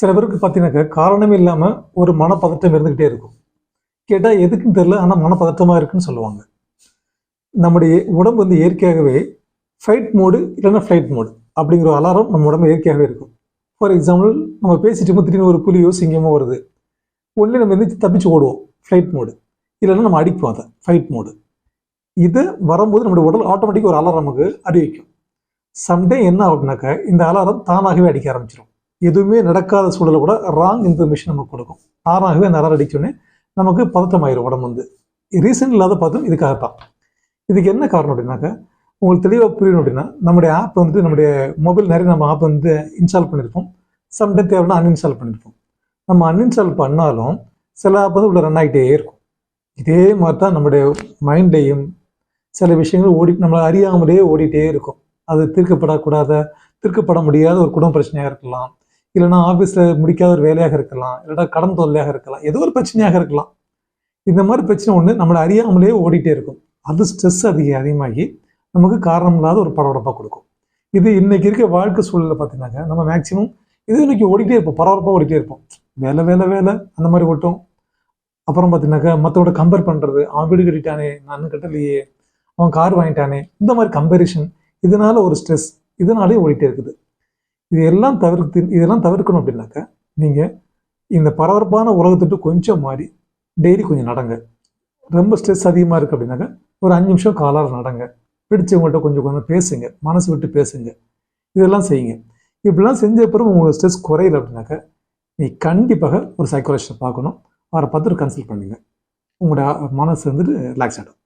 சில பேருக்கு பார்த்தீங்கன்னாக்கா காரணமே இல்லாமல் ஒரு மனப்பதட்டம் இருந்துக்கிட்டே இருக்கும். கேட்டால் எதுக்குன்னு தெரியல ஆனால் மனப்பதட்டமாக இருக்குன்னு சொல்லுவாங்க. நம்முடைய உடம்பு வந்து இயற்கையாகவே ஃபைட் மோடு இல்லைன்னா ஃப்ளைட் மோடு அப்படிங்கிற ஒரு அலாரம் நம்ம உடம்பு இயற்கையாகவே இருக்கும். ஃபார் எக்ஸாம்பிள் நம்ம பேசிட்டு இருக்கும் திடீர்னு ஒரு புலியோ சிங்கமோ வருது. உடனே நம்ம எந்திரிச்சு தப்பிச்சு ஓடுவோம் ஃப்ளைட் மோடு இல்லைன்னா நம்ம அடிப்போம் அதை ஃபைட் மோடு இது வரும்போது நம்முடைய உடல் ஆட்டோமேட்டிக் ஒரு அலாரம் நமக்கு அறிவிக்கும். சம்டே என்ன ஆகுதுனாக்கா இந்த அலாரம் தானாகவே அடிக்க ஆரம்பிச்சிடும் எதுவுமே நடக்காத சூழலை கூட ராங் இன்ஃபர்மேஷன் நமக்கு கொடுக்கும். ஆறாகவே அந்த அலாரம் அடிச்சோடனே நமக்கு பதட்டமாயிரும் உடம்பு வந்து. ரீசன் இல்லாத பதம் இதுக்காகத்தான். இதுக்கு என்ன காரணம் அப்படின்னாக்கா உங்களுக்கு தெளிவாக புரியணும் அப்படின்னா நம்முடைய ஆப் வந்துட்டு நம்முடைய மொபைல் நிறைய நம்ம ஆப் வந்து இன்ஸ்டால் பண்ணியிருப்போம் சம்டைம் தேவைன்னா அன்இன்ஸ்டால் பண்ணியிருப்போம் நம்ம அன்இன்ஸ்டால் பண்ணாலும் சில ஆப் வந்து உள்ள ரன் ஆகிட்டே இருக்கும். இதே மாதிரி தான் நம்முடைய மைண்ட்லேயும் சில விஷயங்கள் ஓடி நம்மளை அறியாமலேயே ஓடிட்டே இருக்கும். அது தீர்க்கப்படக்கூடாத தீர்க்கப்பட முடியாத ஒரு குடும்ப பிரச்சனையாக இருக்கலாம். இல்லைன்னா ஆஃபீஸில் முடிக்காத ஒரு வேலையாக இருக்கலாம் இல்லைன்னா கடன் தொல்லையாக இருக்கலாம் ஏதோ ஒரு பிரச்சனையாக இருக்கலாம். இந்த மாதிரி பிரச்சனை ஒன்று நம்மளை அறியாமலே ஓடிட்டே இருக்கும். அது ஸ்ட்ரெஸ் அதிக அதிகமாகி நமக்கு காரணம் இல்லாத ஒரு பரபரப்பாக கொடுக்கும். இது இன்னைக்கு இருக்க வாழ்க்கை சூழலில் பார்த்தீங்கன்னாக்கா நம்ம மேக்ஸிமம் இது இன்னைக்கு ஓடிட்டே இருப்போம். பரபரப்பாக ஓடிட்டே இருப்போம். வேலை வேலை வேலை அந்த மாதிரி ஓட்டும். அப்புறம் பார்த்தீங்கன்னாக்கா மற்றவோட கம்பேர் பண்ணுறது அவன் வீடு கட்டிட்டானே நான் கட்டலையே அவன் கார் வாங்கிட்டானே இந்த மாதிரி கம்பேரிஷன் இதனால ஒரு ஸ்ட்ரெஸ் இதனாலே ஓடிட்டே இருக்குது. இதெல்லாம் தவிர்த்து இதெல்லாம் தவிர்க்கணும் அப்படின்னாக்கா நீங்கள் இந்த பரபரப்பான உலகத்துட்டு கொஞ்சம் மாறி டெய்லி கொஞ்சம் நடங்க. ரொம்ப ஸ்ட்ரெஸ் அதிகமாக இருக்குது அப்படின்னாக்கா ஒரு அஞ்சு நிமிஷம் காலார நடங்க. பிடிச்சவங்கள்ட்ட கொஞ்சம் கொஞ்சம் பேசுங்க. மனசு விட்டு பேசுங்க. இதெல்லாம் செய்யுங்க. இப்படிலாம் செஞ்ச பிறகு உங்களுக்கு ஸ்ட்ரெஸ் குறையல அப்படின்னாக்கா நீ கண்டிப்பாக ஒரு சைக்காலஜிஸ்ட்டை பார்க்கணும். அவரை பார்த்துட்டு கன்சல்ட் பண்ணுங்க. உங்களோட மனசு வந்துட்டு ரிலாக்ஸ் ஆகிடும்